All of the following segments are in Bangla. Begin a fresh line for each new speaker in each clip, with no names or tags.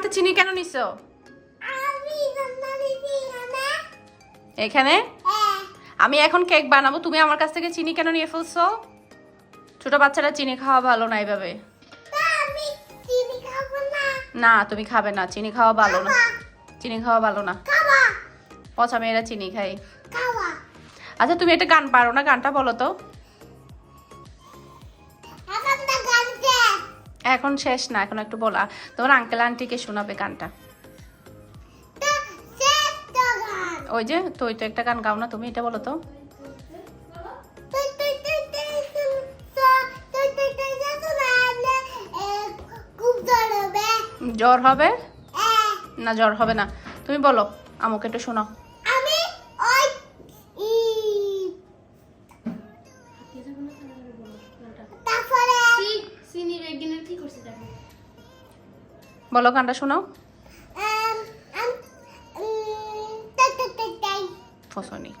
হাতে চিনি কেন নিছো?
আমি জানি না
এখানে?
হ্যাঁ।
আমি এখন কেক বানাবো তুমি আমার কাছ থেকে চিনি কেন নিয়ে ফেলছো? ছোট বাচ্চারা চিনি খাওয়া ভালো না
না
না। তুমি খাবে না চিনি খাওয়া ভালো না। চিনি খাওয়া ভালো না। পচা মেয়েরা চিনি খাই আচ্ছা তুমি একটা গান পারো না গানটা বলো তো।
এখন
শেষ না, এখন একটু বলা। তোমার আঙ্কেল আন্টিকে শোনাবে গানটা। ওই যে, তুই তো একটা গান গাও না তুমি, এটা বলো তো। জ্বর হবে? না, জ্বর হবে না। তুমি বলো, আমাকে একটু শোনাও। বলো গানটা শোনাও। ফসনি।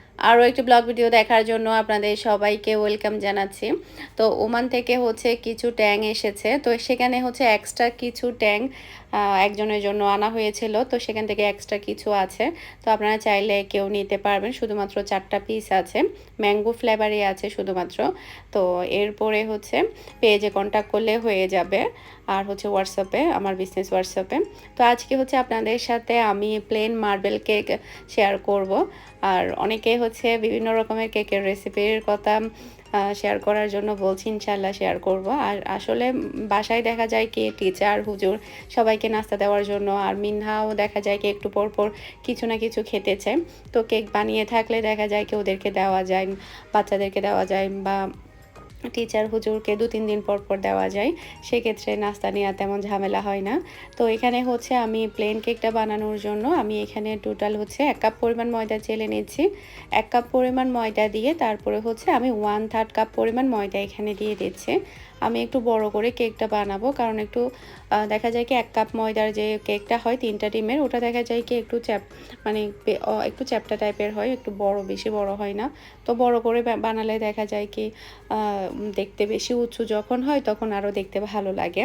আরও একটি ব্লগ ভিডিও দেখার জন্য আপনাদের সবাইকে ওয়েলকাম জানাচ্ছি। তো ওমান থেকে হচ্ছে কিছু ট্যাং এসেছে। তো সেখানে হচ্ছে এক্সট্রা কিছু ট্যাং একজনের জন্য আনা হয়েছিল। তো সেখান থেকে এক্সট্রা কিছু আছে। তো আপনারা চাইলে কেউ নিতে পারবেন। শুধুমাত্র চারটা পিস আছে। ম্যাঙ্গো ফ্লেভারই আছে শুধুমাত্র। তো এরপরে হচ্ছে পেজে কন্ট্যাক্ট করলে হয়ে যাবে। আর হচ্ছে হোয়াটসঅ্যাপে আমার বিজনেস হোয়াটসঅ্যাপে তো আজকে হচ্ছে আপনাদের সাথে আমি প্লেন মার্বেল কেক শেয়ার করব। আর অনেকে হচ্ছে বিভিন্ন রকমের কেকের রেসিপির কথা শেয়ার করার জন্য বলছি ইনশাল্লাহ শেয়ার করব। আর আসলে বাসায় দেখা যায় কে টিচার হুজুর সবাইকে নাস্তা দেওয়ার জন্য আর মিনহাও দেখা যায় কি, একটু পর পর কিছু না কিছু খেতেছে। তো কেক বানিয়ে থাকলে দেখা যায় কি, ওদেরকে দেওয়া যায়, বাচ্চাদেরকে দেওয়া যায় বা টিচার হুজুরকে দু, তিন দিন পর পর দেওয়া যায়। সেক্ষেত্রে নাস্তা নেওয়া তেমন ঝামেলা হয় না। তো এখানে হচ্ছে আমি প্লেন কেকটা বানানোর জন্য আমি এখানে টোটাল হচ্ছে এক কাপ পরিমাণ ময়দা চেলে নিচ্ছি। এক কাপ পরিমাণ ময়দা দিয়ে তারপরে হচ্ছে আমি ওয়ান থার্ড কাপ পরিমাণ ময়দা এখানে দিয়ে দিচ্ছি। আমি একটু বড় করে কেকটা বানাবো, কারণ একটু দেখা যায় কি এক কাপ ময়দার যে কেকটা হয় তিনটা ডিমের, ওটা দেখা যায় কি একটু চ্যাপ মানে একটু চ্যাপটা টাইপের হয়, একটু বড়, বেশি বড় হয় না। তো বড় করে বানালে দেখা যায় কি দেখতে বেশি উঁচু যখন হয় তখন আরও দেখতে ভালো লাগে।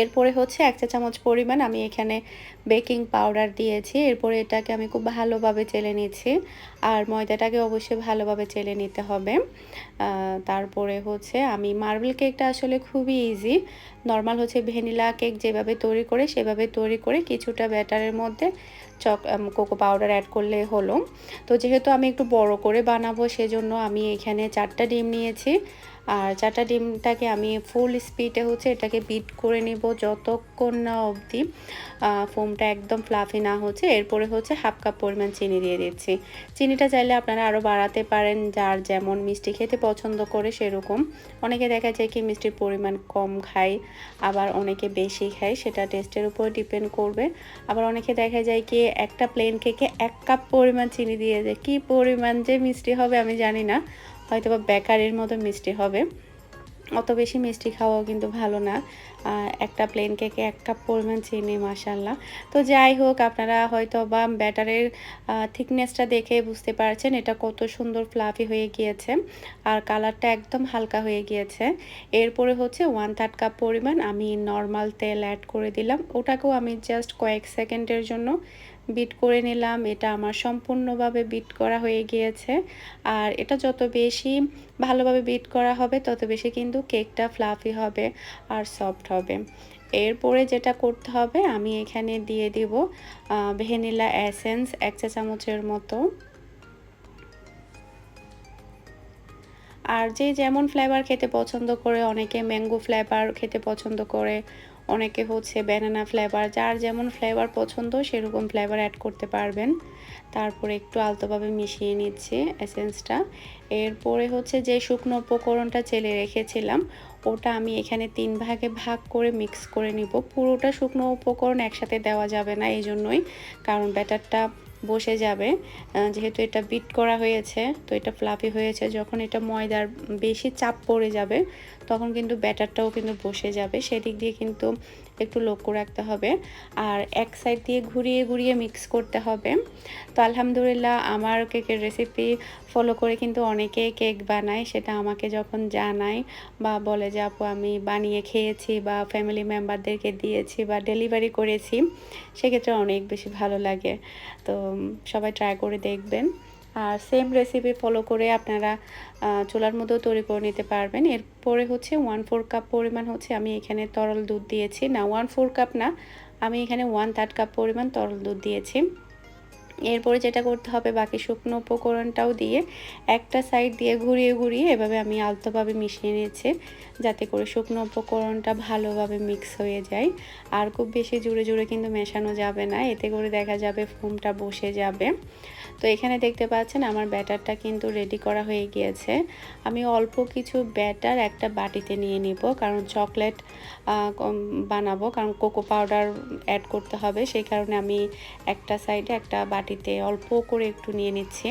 এরপরে হচ্ছে এক চা চামচ পরিমাণ আমি এখানে বেকিং পাউডার দিয়েছি। এরপরে এটাকে আমি খুব ভালোভাবে চেলে নিচ্ছি। আর ময়দাটাকে অবশ্যই ভালোভাবে চেলে নিতে হবে। তারপরে হচ্ছে আমি মার্বেল কেকটা আসলে খুবই ইজি নর্মাল হচ্ছে ভ্যানিলা কেক যেভাবে তৈরি করে সেভাবে তৈরি করে কিছুটা ব্যাটারের মধ্যে চক কোকো পাউডার অ্যাড করলে হলো। তো যেহেতু আমি একটু বড় করে বানাবো, সেজন্য আমি এখানে চারটা ডিম নিয়েছি। আর চারটা ডিমটাকে আমি ফুল স্পিডে হচ্ছে এটাকে বিট করে নেব যতক্ষণ না অবধি ফোমটা একদম ফ্লাফি না হচ্ছে। এরপরে হচ্ছে হাফ কাপ পরিমাণ চিনি দিয়ে দিচ্ছি। চিনিটা চাইলে আপনারা আরও বাড়াতে পারেন, যার যেমন মিষ্টি খেতে পছন্দ করে সেরকম। অনেকে দেখা যায় কি মিষ্টির পরিমাণ কম খায়, আবার অনেকে বেশি খায়, সেটা টেস্টের উপর ডিপেন্ড করবে। আবার অনেকে দেখা যায় কি একটা প্লেন কেকে এক কাপ পরিমাণ চিনি দিয়ে দেয় কী পরিমাণ যে মিষ্টি হবে আমি জানি না। হয়তো বা বেকারির মতো মিষ্টি হবে। অত বেশি মিষ্টি খাওয়াও কিন্তু ভালো না। একটা প্লেন কেকে এক কাপ পরিমাণ চিনি মাসাল্লাহ তো যাই হোক, আপনারা হয়তো বা ব্যাটারের থিকনেসটা দেখে বুঝতে পারছেন এটা কত সুন্দর ফ্লাফি হয়ে গিয়েছে আর কালারটা একদম হালকা হয়ে গিয়েছে। এরপরে হচ্ছে ওয়ান থার্ড কাপ পরিমাণ আমি নর্মাল তেল অ্যাড করে দিলাম। ওটাকেও আমি জাস্ট কয়েক সেকেন্ডের জন্য বিট করে নিলাম। এটা আমার সম্পূর্ণভাবে বিট করা হয়ে গিয়েছে। আর এটা যত বেশি ভালোভাবে বিট করা হবে, তত বেশি কিন্তু কেকটা ফ্লাফি হবে আর সফট হবে। এরপরে যেটা করতে হবে, আমি এখানে দিয়ে দিব ভ্যানিলা এসেন্স এক চা চামচের মতো। আর যে যেমন ফ্লেভার খেতে পছন্দ করে, অনেকে ম্যাঙ্গো ফ্লেভার খেতে পছন্দ করে অনেকে হচ্ছে ব্যানানা ফ্লেভার যার যেমন ফ্লেভার পছন্দ সেরকম ফ্লেভার অ্যাড করতে পারবেন। তারপরে একটু আলতোভাবে মিশিয়ে নিচ্ছি এসেন্সটা এরপরে হচ্ছে যে শুকনো উপকরণটা চেলে রেখেছিলাম, ওটা আমি এখানে তিন ভাগে ভাগ করে মিক্স করে নিব। পুরোটা শুকনো উপকরণ একসাথে দেওয়া যাবে না, এই জন্যই। কারণ ব্যাটারটা বসে যাবে। যেহেতু এটা বিট করা হয়েছে, তো এটা ফ্লাফি হয়েছে। যখন এটা ময়দার বেশি চাপ পড়ে যাবে, তখন কিন্তু ব্যাটারটাও কিন্তু বসে যাবে। সেদিক দিয়ে কিন্তু একটু লক্ষ্য রাখতে হবে। আর এক সাইড দিয়ে ঘুরিয়ে ঘুরিয়ে মিক্স করতে হবে। তো আলহামদুলিল্লাহ, আমার কেকের রেসিপি ফলো করে কিন্তু অনেকেই কেক বানায়। সেটা আমাকে যখন জানায় বা বলে যে, আপু, আমি বানিয়ে খেয়েছি বা ফ্যামিলি মেম্বারদেরকে দিয়েছি বা ডেলিভারি করেছি, সেক্ষেত্রে অনেক বেশি ভালো লাগে। তো সবাই ট্রাই করে দেখবেন। আর সেম রেসিপি ফলো করে আপনারা চুলার মধ্যেও তৈরি করে নিতে পারবেন। এরপরে হচ্ছে ওয়ান ফোর কাপ পরিমাণ হচ্ছে আমি এখানে তরল দুধ দিয়েছি। না ওয়ান ফোর কাপ না, আমি এখানে ওয়ান থার্ড কাপ পরিমাণ তরল দুধ দিয়েছি। এরপরে যেটা করতে হবে, বাকি শুকনো উপকরণটাও দিয়ে একটা সাইড দিয়ে ঘুরিয়ে ঘুরিয়ে এভাবে আমি আলতোভাবে মিশিয়ে নিয়েছি, যাতে করে শুকনো উপকরণটা ভালোভাবে মিক্স হয়ে যায়। আর খুব বেশি জুড়ে জুড়ে কিন্তু মেশানো যাবে না, এতে করে দেখা যাবে ফোমটা বসে যাবে। তো এখানে দেখতে পাচ্ছেন আমার ব্যাটারটা কিন্তু রেডি করা হয়ে গিয়েছে। আমি অল্প কিছু ব্যাটার একটা বাটিতে নিয়ে নিব, কারণ চকলেট বানাবো, কারণ কোকো পাউডার অ্যাড করতে হবে, সেই কারণে আমি একটা সাইডে একটা বাটিতে অল্প করে একটু নিয়ে নিচ্ছি।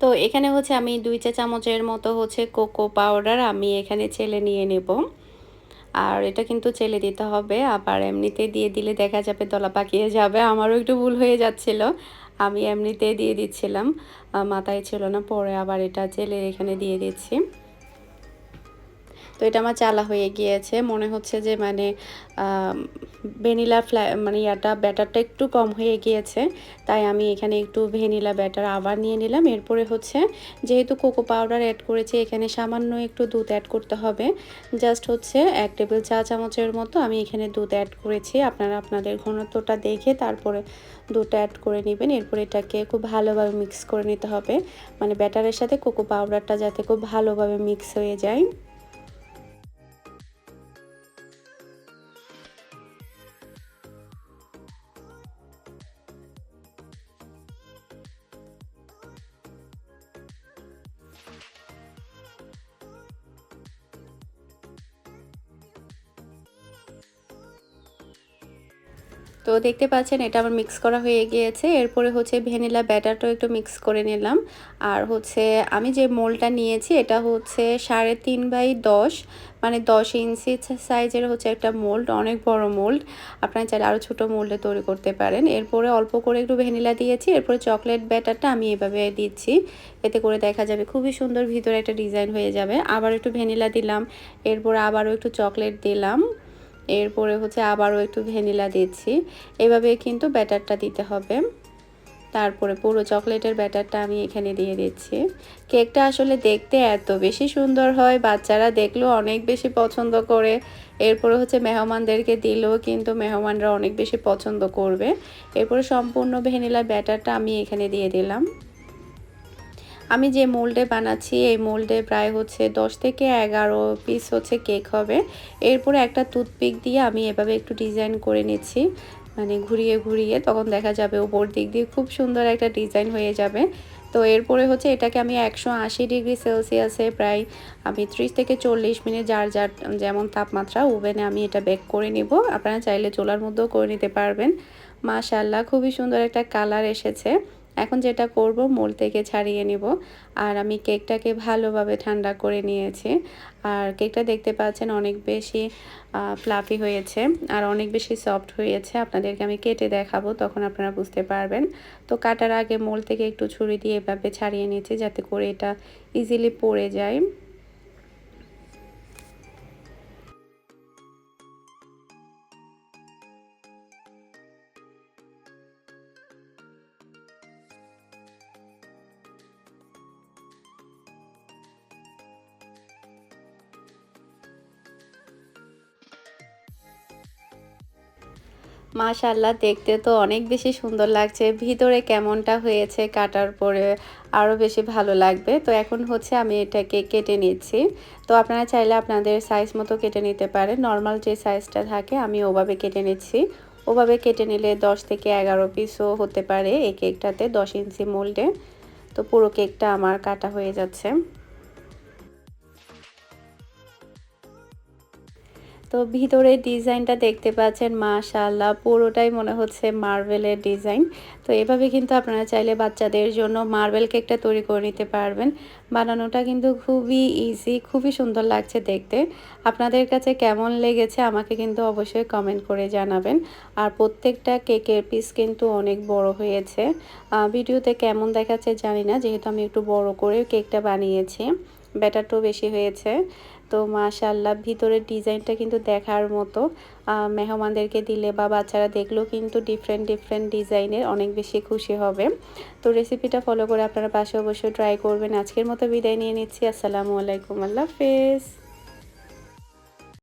তো এখানে হচ্ছে আমি দুই চা চামচের মতো হচ্ছে কোকো পাউডার আমি এখানে ছেলে নিয়ে নেব। আর এটা কিন্তু চেলে দিতে হবে, আবার এমনিতে দিয়ে দিলে দেখা যাবে দলা পাকিয়ে যাবে, আমারও একটু ভুল হয়ে যাচ্ছিল। আমি এমনিতে দিয়ে দিচ্ছিলাম মাথায় ছিল না, পরে আবার এটা চেলে এখানে দিয়ে দিচ্ছি। তো এটা আমার চালা হয়ে গিয়েছে। মনে হচ্ছে যে মানে ভ্যানিলা ফ্লা মানে ইয়াটা, ব্যাটারটা একটু কম হয়ে গিয়েছে। তাই আমি এখানে একটু ভ্যানিলা ব্যাটার আবার নিয়ে নিলাম। এরপরে হচ্ছে, যেহেতু কোকো পাউডার অ্যাড করেছি, এখানে সামান্য একটু দুধ অ্যাড করতে হবে। জাস্ট হচ্ছে এক টেবিল চা চামচের মতো আমি এখানে দুধ অ্যাড করেছি। আপনারা আপনাদের ঘনত্বটা দেখে তারপরে দুধটা অ্যাড করে নেবেন। এরপরে এটাকে খুব ভালোভাবে মিক্স করে নিতে হবে। মানে ব্যাটারের সাথে কোকো পাউডারটা যাতে খুব ভালোভাবে মিক্স হয়ে যায়। তো দেখতে পাচ্ছেন, এটা আমার মিক্স করা হয়ে গিয়েছে। এরপরে হচ্ছে ভ্যানিলা ব্যাটারটাও একটু মিক্স করে নিলাম। আর হচ্ছে আমি যে মোলটা নিয়েছি, এটা হচ্ছে সাড়ে তিন বাই দশ মানে দশ ইঞ্চি সাইজের হচ্ছে একটা মোল্ড অনেক বড় মোল্ড আপনারা চাইলে আরও ছোটো মোল্ডে তৈরি করতে পারেন। এরপরে অল্প করে একটু ভ্যানিলা দিয়েছি, এরপরে চকলেট ব্যাটারটা আমি এভাবে দিচ্ছি। এতে করে দেখা যাবে খুবই সুন্দর ভিতরে একটা ডিজাইন হয়ে যাবে। আবার একটু ভ্যানিলা দিলাম, এরপর আবারও একটু চকলেট দিলাম। এরপরে হচ্ছে আবারও একটু ভ্যানিলা দিচ্ছি। এভাবে কিন্তু ব্যাটারটা দিতে হবে। তারপরে পুরো চকলেটের ব্যাটারটা আমি এখানে দিয়ে দিচ্ছি। কেকটা আসলে দেখতে এত বেশি সুন্দর হয়, বাচ্চারা দেখলেও অনেক বেশি পছন্দ করে। এরপরে হচ্ছে মেহমানদেরকে দিলেও কিন্তু মেহমানরা অনেক বেশি পছন্দ করবে। এরপরে সম্পূর্ণ ভ্যানিলা ব্যাটারটা আমি এখানে দিয়ে দিলাম। আমি যে মোল্ডে বানাচ্ছি, এই মোল্ডে প্রায় হচ্ছে দশ থেকে এগারো পিস হচ্ছে কেক হবে। এরপরে একটা টুথপিক দিয়ে আমি এভাবে একটু ডিজাইন করে নিচ্ছি। মানে ঘুরিয়ে ঘুরিয়ে তখন দেখা যাবে ওপর দিক দিয়ে খুব সুন্দর একটা ডিজাইন হয়ে যাবে। তো এরপরে হচ্ছে এটাকে আমি একশো আশি ডিগ্রি সেলসিয়াসে প্রায় আমি ত্রিশ থেকে চল্লিশ মিনিট যার যার যেমন তাপমাত্রা ওভেনে আমি এটা বেক করে নিব। আপনারা চাইলে চোলার মধ্যেও করে নিতে পারবেন। মাশাল্লাহ খুবই সুন্দর একটা কালার এসেছে। এখন যেটা করব, মোল থেকে ছাড়িয়ে নিব। আর আমি কেকটাকে ভালোভাবে ঠান্ডা করে নিয়েছি। আর কেকটা দেখতে পাচ্ছেন অনেক বেশি ফ্লাফি হয়েছে আর অনেক বেশি সফট হয়েছে। আপনাদেরকে আমি কেটে দেখাবো, তখন আপনারা বুঝতে পারবেন। তো কাটার আগে মোল থেকে একটু ছুরি দিয়ে এভাবে ছাড়িয়ে নিয়েছি যাতে করে এটা ইজিলি পড়ে যায়। মাশাল্লাহ দেখতে তো অনেক বেশি সুন্দর লাগছে। ভিতরে কেমনটা হয়েছে কাটার পরে আরও বেশি ভালো লাগবে। তো এখন হচ্ছে আমি এটাকে কেটে নিচ্ছি। তো আপনারা চাইলে আপনাদের সাইজ মতো কেটে নিতে পারেন। নর্মাল যে সাইজটা থাকে, আমি ওভাবে কেটে নিচ্ছি। ওভাবে কেটে নিলে দশ থেকে এগারো পিসও হতে পারে। এই কেকটাতে দশ ইঞ্চি মোল্ডে তো পুরো কেকটা আমার কাটা হয়ে যাচ্ছে। তো ভিতরে ডিজাইনটা দেখতে পাচ্ছেন, মাশাআল্লাহ, পুরোটাই মনে হচ্ছে মার্বেলের ডিজাইন। তো এভাবে কিন্তু আপনারা চাইলে বাচ্চাদের জন্য মার্বেল কেকটা তৈরি করে নিতে পারবেন। বানানোটা কিন্তু খুবই ইজি খুবই সুন্দর লাগছে দেখতে। আপনাদের কাছে কেমন লেগেছে আমাকে কিন্তু অবশ্যই কমেন্ট করে জানাবেন। আর প্রত্যেকটা কেকের পিস কিন্তু অনেক বড় হয়েছে। ভিডিওতে কেমন দেখাচ্ছে জানি না, যেহেতু আমি একটু বড় করে কেকটা বানিয়েছি, ব্যাটারটাও বেশি হয়েছে। তো মাশাল্লাহ ভিতরের ডিজাইনটা কিন্তু দেখার মতো। মেহমানদেরকে দিলে বা বাচ্চারা দেখলেও কিন্তু ডিফারেন্ট ডিফারেন্ট ডিজাইনের অনেক বেশি খুশি হবে। তো রেসিপিটা ফলো করে আপনারা পাশে অবশ্যই ট্রাই করবেন। আজকের মতো বিদায় নিয়ে নিচ্ছি। আসসালামু আলাইকুম। আল্লাহ হাফেজ।